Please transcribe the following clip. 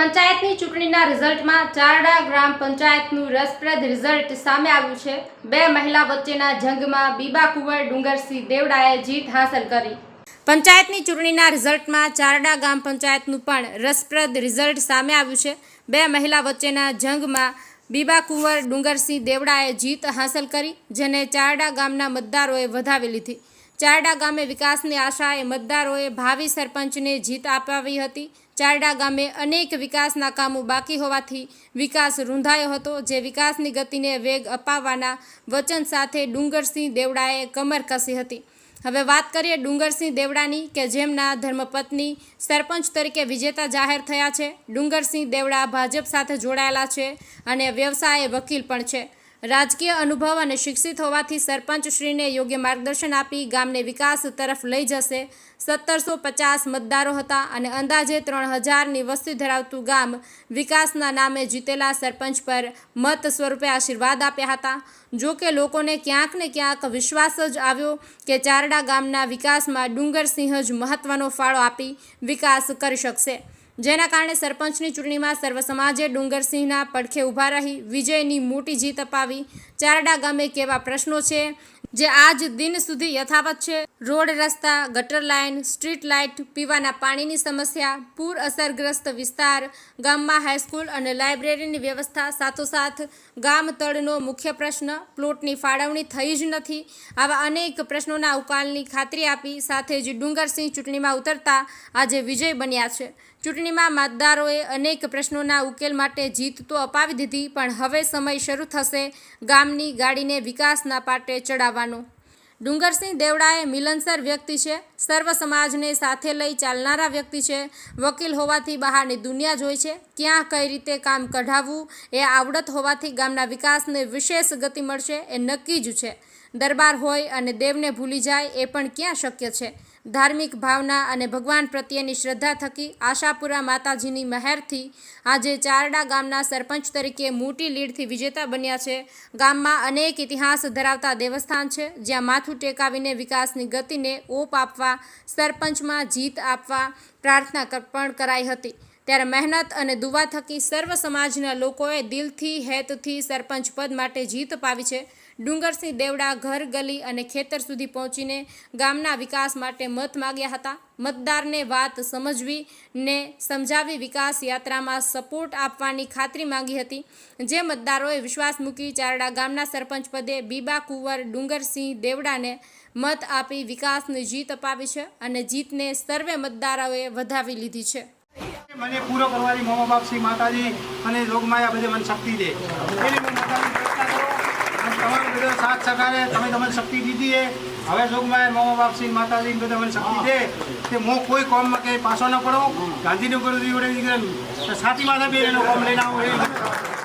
પંચાયતની ચૂંટણીના રિઝલ્ટમાં ચારડા ગ્રામ પંચાયતનું રસપ્રદ રિઝલ્ટ સામે આવ્યું છે. બે મહિલા વચ્ચેના જંગમાં બીબા કુંવર, ડુંગરસિંહ દેવડાએ જીત હાંસલ કરી. પંચાયતની ચૂંટણીના રિઝલ્ટમાં ચારડા ગામ પંચાયતનું પણ રસપ્રદ રિઝલ્ટ સામે આવ્યું છે. બે મહિલા વચ્ચેના જંગમાં બીબા કુંવર, ડુંગરસિંહ દેવડાએ જીત હાંસલ કરી, જેને ચારડા ગામના મતદારોએ વધાવી લીધી. ચારડા ગામે વિકાસની આશાએ મતદારોએ ભાવિ સરપંચને જીત અપાવી હતી. ચારડા ગામે અનેક વિકાસના કામો બાકી હોવાથી વિકાસ રૂંધાયો હતો, જે વિકાસની ગતિને વેગ અપાવવાના વચન સાથે ડુંગરસિંહ દેવડાએ કમર કસી હતી. હવે વાત કરીએ ડુંગરસિંહ દેવડાની, કે જેમના ધર્મપત્ની સરપંચ તરીકે વિજેતા જાહેર થયા છે. ડુંગરસિંહ દેવડા ભાજપ સાથે જોડાયેલા છે અને વ્યવસાય વકીલ પણ છે. રાજકીય અનુભવ અને શિક્ષિત હોવાથી સરપંચશ્રીને યોગ્ય માર્ગદર્શન આપી ગામને વિકાસ તરફ લઈ જશે. સત્તરસો પચાસ મતદારો હતા અને અંદાજે ત્રણ હજારની વસ્તી ધરાવતું ગામ વિકાસના નામે જીતેલા સરપંચ પર મત સ્વરૂપે આશીર્વાદ આપ્યા હતા. જો કે લોકોને ક્યાંક ને ક્યાંક વિશ્વાસ જ આવ્યો કે ચારડા ગામના વિકાસમાં ડુંગરસિંહ જ મહત્વનો ફાળો આપી વિકાસ કરી શકશે. જેના કારણે સરપંચની ચૂંટણીમાં સર્વ સમાજે ડુંગરસિંહના પડખે ઊભા રહી, વિજયની મોટી જીત અપાવી. ચારડા ગામે કેવા પ્રશ્નો છે? જે આજ દિન સુધી યથાવત છે? રોડ રસ્તા, ગટર લાઇન, સ્ટ્રીટ લાઇટ, પીવાના પાણીની સમસ્યા, પૂર અસરગ્રસ્ત વિસ્તાર, ગામમાં હાઈસ્કૂલ અને લાઇબ્રેરીની વ્યવસ્થા સાથોસાથ ગામ તળનો મુખ્ય પ્રશ્ન, પ્લોટની ફાળવણી થઈ જ નથી. આવા અનેક પ્રશ્નોના ઉકાલની ખાતરી આપી સાથે જ ડુંગરસિંહ ચૂંટણીમાં ઉતરતા આજે વિજય બન્યા છે. ચૂંટણીમાં મતદારોએ અનેક પ્રશ્નોના ઉકેલ માટે જીત તો અપાવી દીધી, પણ હવે સમય શરૂ થશે ગામની ગાડીને વિકાસના પાટે ચડાવવાનો. ડુંગરસિંહ દેવડાએ મિલનસર વ્યક્તિ છે. સર્વ સમાજને સાથે લઈ ચાલનારા વ્યક્તિ છે. વકીલ હોવાથી બહારની દુનિયા જોઈ છે. ક્યાં કઈ રીતે કામ કઢાવવું એ આવડત હોવાથી ગામના વિકાસને વિશેષ ગતિ મળશે એ નક્કી જ છે. દરબાર હોય અને દેવને ભૂલી જાય એ પણ ક્યાં શક્ય છે? ધાર્મિક ભાવના અને ભગવાન પ્રત્યેની શ્રદ્ધા થકી આશાપુરા માતાજીની મહેરથી આજે ચારડા ગામના સરપંચ તરીકે મોટી લીડથી વિજેતા બન્યા છે. ગામમાં અનેક ઇતિહાસ ધરાવતા દેવસ્થાન છે, જ્યાં માથું ટેકાવીને વિકાસની ગતિને ઓપ આપવા, સરપંચમાં જીત આપવા પ્રાર્થના પણ કરાઈ હતી. ત્યારે મહેનત અને દુવા થકી સર્વ સમાજના લોકોએ દિલથી, હેતથી સરપંચ પદ માટે જીત પાવી છે. ડુંગરસિંહ દેવડા ઘર, ગલી અને ખેતર સુધી પહોંચીને ગામના વિકાસ માટે મત માગ્યા હતા. મતદારને વાત સમજવી ને સમજાવી વિકાસ યાત્રામાં સપોર્ટ આપવાની ખાતરી માંગી હતી. જે મતદારોએ વિશ્વાસ મૂકી ચારડા ગામના સરપંચ પદે બીબા કુંવર, ડુંગરસિંહ દેવડાને મત આપી વિકાસની જીત અપાવી છે અને જીતને સર્વે મતદારોએ વધાવી લીધી છે. મને પૂરો કરવાની મા બાપ શ્રી માતાજી અને લોકમાયા બધે મને શક્તિ દે એની હું માતાજી પ્રાર્થના કરું અને તમારો બધો સાથ સહકારે, તમે તમને શક્તિ દીધી એ હવે જોગમાં મામા બાપ શ્રી માતાજી બધા મને શક્તિ દે, કે હું કોઈ કોમમાં કંઈ પાછો ન પડો. ગાંધીનગર જોડે સાથી માથા બે એનો કોમ લઈને આવું.